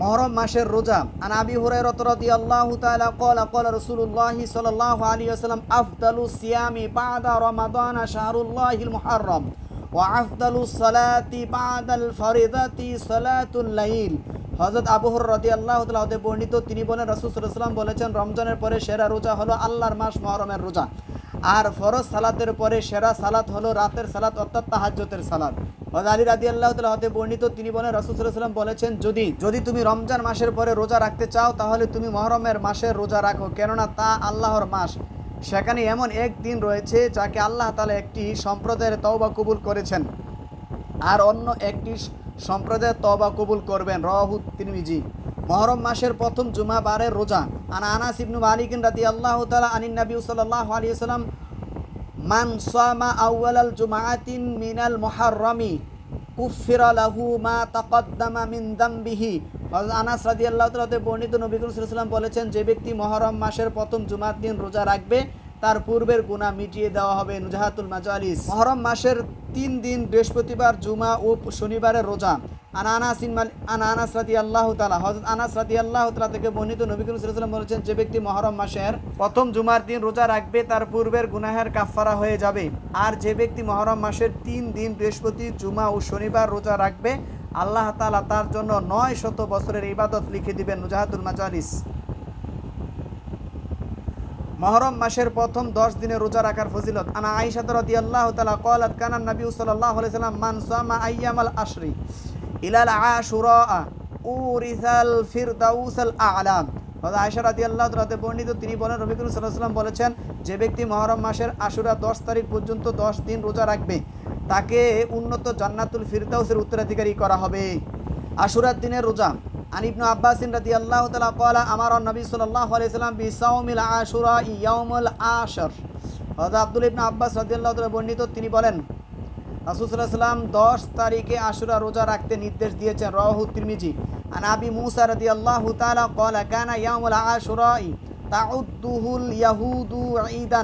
মহরম মাসের রোজা। আন আবি হুরায়রা রাদিয়াল্লাহু তাআলা ক্বালা ক্বালা রাসূলুল্লাহি সাল্লাল্লাহু আলাইহি ওয়াসাল্লাম, আফদালু সিয়ামি বা'দা রমাদান শাহরুল্লাহিল মুহাররম, ওয়া আফদালু সালাতি বা'দাল ফরিদাতি সালাতুল লাইল। হযরত আবু হুরায়রা রাদিয়াল্লাহু তাআলা হতে বর্ণিত, তিনি বলেন, রাসূল সাল্লাল্লাহু আলাইহি বলেছেন, রমজানের পরে সেরা রোজা হলো আল্লাহর মাস মহরমের রোজা। আর ফরজ সালাতের পরে সেরা সালাত হলো রাতের সালাত, অর্থাৎ তাহাজ্জুদের সালাত। আলী রাদিয়াল্লাহু তাআলা হতে বর্ণিত, তিনি বলেন, রাসূল সাল্লাল্লাহু আলাইহি ওয়াসাল্লাম বলেছেন, যদি যদি তুমি রমজান মাসের পরে রোজা রাখতে চাও, তাহলে তুমি মহরমের মাসের রোজা রাখো, কেননা তা আল্লাহর মাস। সেখানে এমন এক দিন রয়েছে, যাকে আল্লাহ তাআলা একটি সম্প্রদায়ের তওবা কবুল করেছেন। আর অন্য একটি সম্প্রদায়ের তওবা কবুল করবেন রহুদ তিরমিজি। মহরম মাসের প্রথম জুমা বারের রোজা। আনা আনাস ইবনু মালিক রাদিয়াল্লাহু তাআলা আনিন নবী সাল্লাল্লাহু আলাইহি ওয়াসাল্লাম, মান সামা আউয়ালাল জুমাআতিন মিনাল মুহাররমি কুফিরা লাহু মা তাকদ্দামা মিন দামবিহি। আনাস রাদিয়াল্লাহু তাআলা হতে বর্ণিত নবী করিম সাল্লাল্লাহু বলেছেন, যে ব্যক্তি মহরম মাসের প্রথম জুমার দিন রোজা রাখবে, তার পূর্বের গুনাহ মিটিয়ে দেওয়া হবে। নুজাহাতুল মাজালিস। মহরম মাসের তিন দিন বৃহস্পতিবার, জুমা ও শনিবারের রোজা। আনা আনাস ইনমাল আনা আনাস রাদিয়াল্লাহু তাআলা। হযরত আনাস রাদিয়াল্লাহু তাআলা থেকে বর্ণিত নবী করিম সাল্লাল্লাহু বলেছেন, যে ব্যক্তি মহরম মাসের প্রথম জুমার দিন রোজা রাখবে, তার পূর্বের গুনাহের কাফফারা হয়ে যাবে। আর যে ব্যক্তি মহরম মাসের তিন দিন, বৃহস্পতি, জুমা ও শনিবার রোজা রাখবে, আল্লাহ তাআলা তার জন্য নয় শত বছরের ইবাদত লিখে দিবেন নুজাহাতুল মাজালিস। মহরম মাসের প্রথম দশ দিনে রোজা রাখার ফজিলত। আনা আইসা রাদিয়াল্লাহু তাআলা ক্বালাত কানা নবী সাল্লাল্লাহু আলাইহি সাল্লাম মান সামা আইয়ামাল আশরি। ইলাল আশুরা উরিসাল ফিরদাউসাল আলাম। হজরত আয়সা রাদি আল্লাহ রাতে বর্ণিত তিনি বলেন রফিকুল সাল্লাম বলেছেন, যে ব্যক্তি মহরম মাসের আশুরা দশ তারিখ পর্যন্ত দশ দিন রোজা রাখবে, তাকে উন্নত জান্নাতুল ফিরদাউসের উত্তরাধিকারী করা হবে। আশুরার দিনের রোজা আনিবনু আব্বাসিন রাদি আল্লাহ তালা কলা, আমার নবী সাল্লাহ আলাইসাল্লাম বিসাউমিল আশুরা ইয়াউমুল আশর। হজরত আব্দুল ইবনু আব্বাস রাদি আল্লাহ বর্ণিত তিনি বলেন রাসূল সাল্লাল্লাহু আলাইহি সাল্লাম 10 তারিখে আশুরা রোজা রাখতে নির্দেশ দিয়েছেন রাওয়াহু তিরমিজি আন আবি মুসা রাদিয়াল্লাহু তাআলা قال كان يوم العاشوراء تعده اليهود عيدا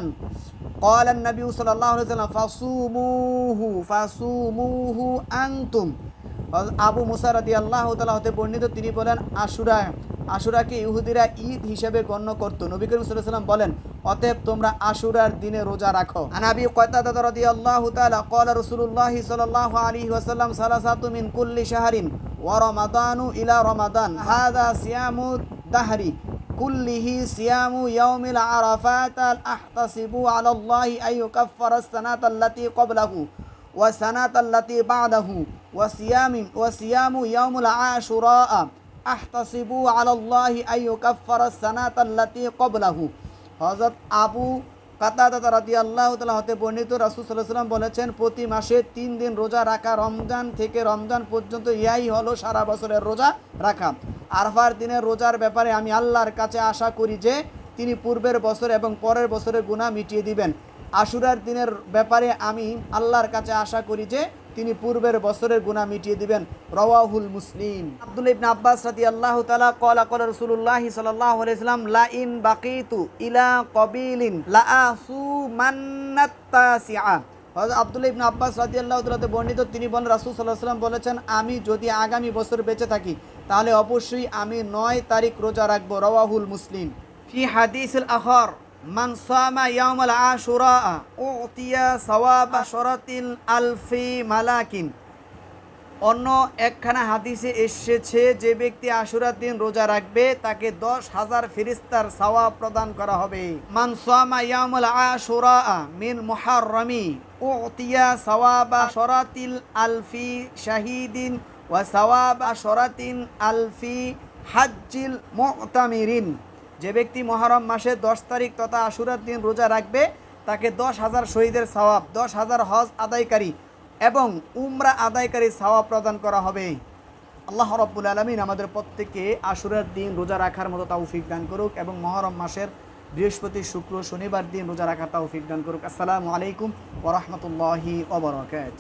قال النبي صلى الله عليه وسلم فصوموه فصوموه أنتم আবু মুসা রাদি আল্লাহ তালা হতে বর্ণিত তিনি বলেন আশুরা আশুরাকে ইহুদিরা ঈদ হিসেবে গণ্য করত। নবী করিম সাল্লাম বলেন, অতএব তোমরা আশুরার দিনে রোজা রাখো। আনাবি কয়তাদ রদি আল্লাহ তালা কল রসুল্লাহি সাল্লাহ আলী ওয়াসাল্লাম সালাসাতুমিন কুল্লি শাহরিন ওয়া রমাদানু ইলা রমাদান। হাদা সিয়ামু দাহরি কুল্লিহি সিয়ামু ইয়াউমিল আরাফাত আল আহতাসিবু আলাল্লাহি আইয়ু কাফফারা সানাত আল্লাতি ক্বাবলাহু ওয়া সানাত আল্লাতি বা'দাহু ওয়া সিয়ামিন, ওয়া সিয়ামু ইয়াউমুল আশুরা আহতাসিবু আল্লাহি আইয়ুকাফারা সানাত আল্লাতি কবলাহু হযরত আবু কাতাদা রাদি আল্লাহ হতে বর্ণিত রাসুল সাল্লাহ সাল্লাম বলেছেন, প্রতি মাসে তিন দিন রোজা রাখা রমজান থেকে রমজান পর্যন্ত ইয়াই হলো সারা বছরের রোজা রাখা। আরফার দিনের রোজার ব্যাপারে আমি আল্লাহর কাছে আশা করি যে তিনি পূর্বের বছর এবং পরের বছরের গুণা মিটিয়ে দিবেন। আশুরার দিনের ব্যাপারে আমি আল্লাহর কাছে আশা করি যে তিনি পূর্বের বছরের গুনাহ মিটিয়ে দিবেন। রওয়াহুল মুসলিম। আব্দুল ইবনে আব্বাস রাদিয়াল্লাহু আল্লাহ তালা ক্বালা রাসূলুল্লাহি সাল্লাল্লাহু আলাইহি সাল্লাম লা ইন বাকিতু ইলা কবিলিন লা আসু ইবনে আব্বাস রাদিয়াল্লাহু তাআলাতে বর্ণিত, তিনি বলেন, রাসূল আলাইহি সাল্লাম বলেছেন, আমি যদি আগামী বছর বেঁচে থাকি, তাহলে অবশ্যই আমি নয় তারিখ রোজা রাখব। রওয়াহুল মুসলিম। ফি হাদিসিল আখর। মান সামা ইয়াউমাল আশুরা, উতিয়া সাওয়াবা শরাতিল আলফি মালাকিন। অন্য একখানা হাদিসে এসেছে, যে ব্যক্তি আশুরার দিন রোজা রাখবে, তাকে দশ হাজার ফিরিস্তার সাওয়াব প্রদান করা হবে। মান সামা ইয়াউমাল আশুরা মিন মুহাররমি, উতিয়া সাওয়াবা শরাতিল আলফি শাহিদিন ওয়া সাওয়াবা শরাতিন আলফি হাজ্জিল মুতামিরিন। যে ব্যক্তি মহরম মাসে দশ তারিখ তথা আশুরার দিন রোজা রাখবে, তাকে দশ হাজার শহীদের সওয়াব, দশ হাজার হজ আদায়কারী এবং উমরা আদায়কারী সওয়াব প্রদান করা হবে। আল্লাহ রব্বুল আলমিন আমাদের প্রত্যেককে আশুরার দিন রোজা রাখার মতো তৌফিক দান করুক এবং মহরম মাসের বৃহস্পতি শুক্র শনিবার দিন রোজা রাখার তৌফিক দান করুক। আসসালামু আলাইকুম ওরহমতুল্লাহি ওবরাকাত